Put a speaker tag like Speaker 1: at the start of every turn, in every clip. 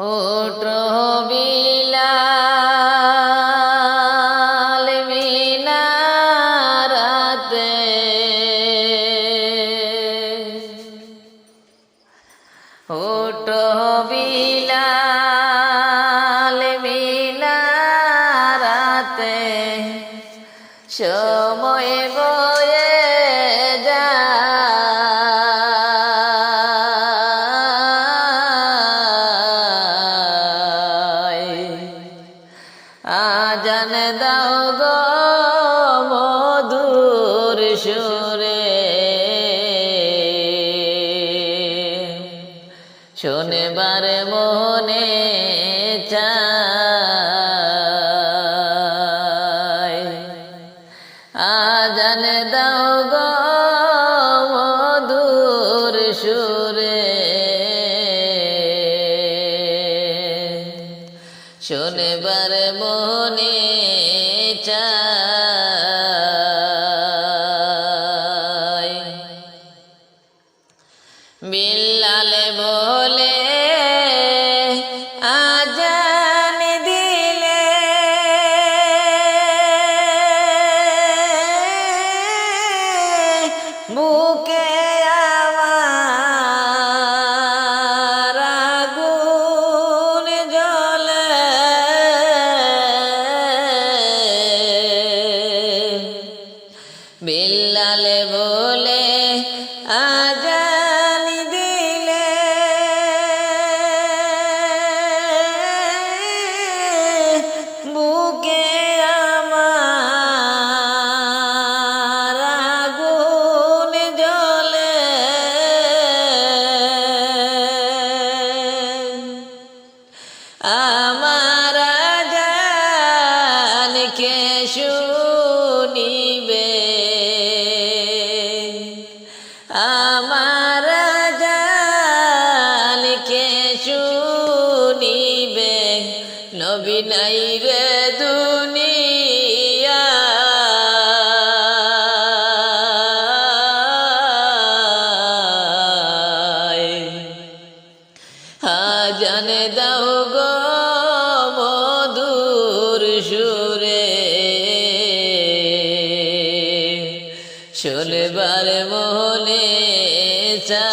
Speaker 1: হোট রবিলায় আজান দাও গো মধুর সুরে। শোনেবার মনে جاء বিল্লালে বলে জানে দাও গো মধুর সুরে। বারে মোহনে চা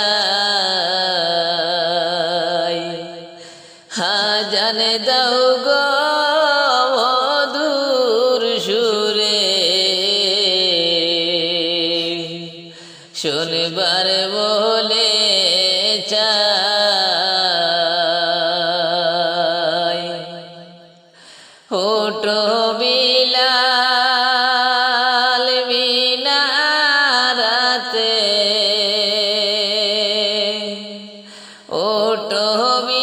Speaker 1: হবে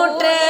Speaker 1: கூற்றே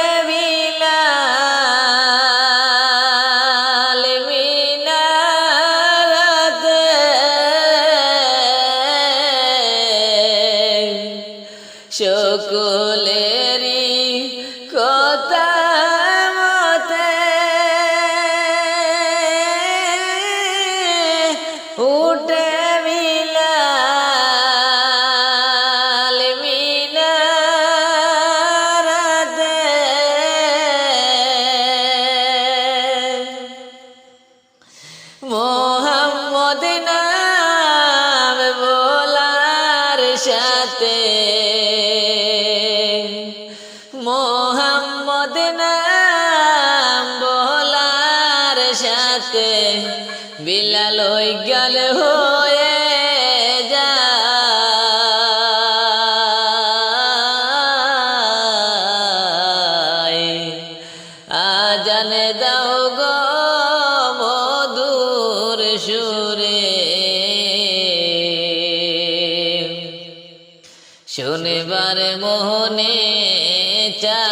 Speaker 1: সাথে বিলাল ওই গেল হয়ে দাও শনিবার মোহনে চাই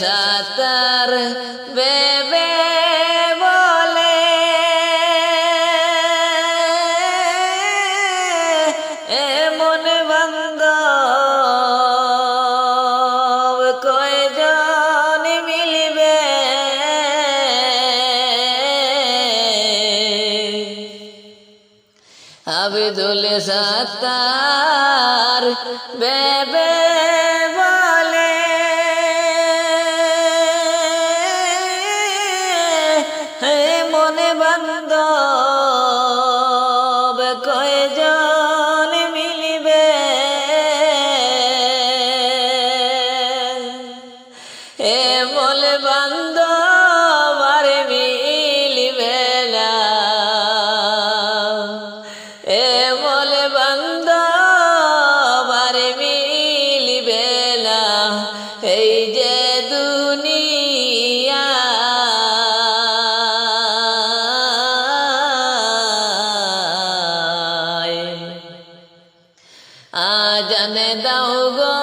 Speaker 1: সাতার বেবে বলে। এমন বন্ধ কয়জন মিলবে? আবেদুল সাতার বেবে হে মনে বন্ধ আজানে দাও গো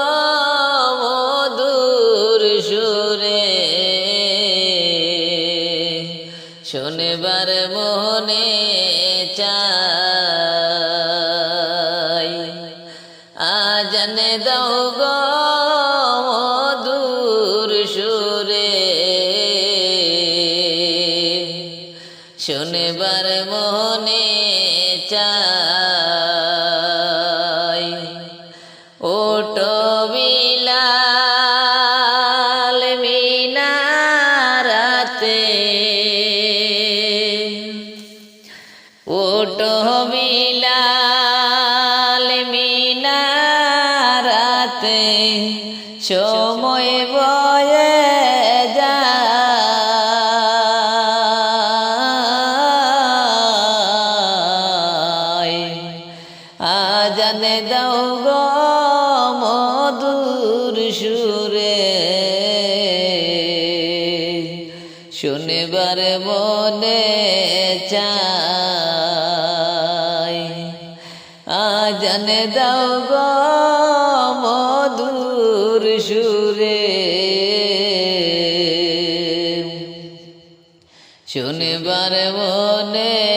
Speaker 1: মধুর সুরে। শনিবার মনে চাই, আজানে দাও গো মধুর সুরে। শনিবার মনে চাই। সময় বয়ে যায়। আজানে দাও গো মধুর সুরে শনিবার মনে চাই। আজানে দাও গো শনিবার মনে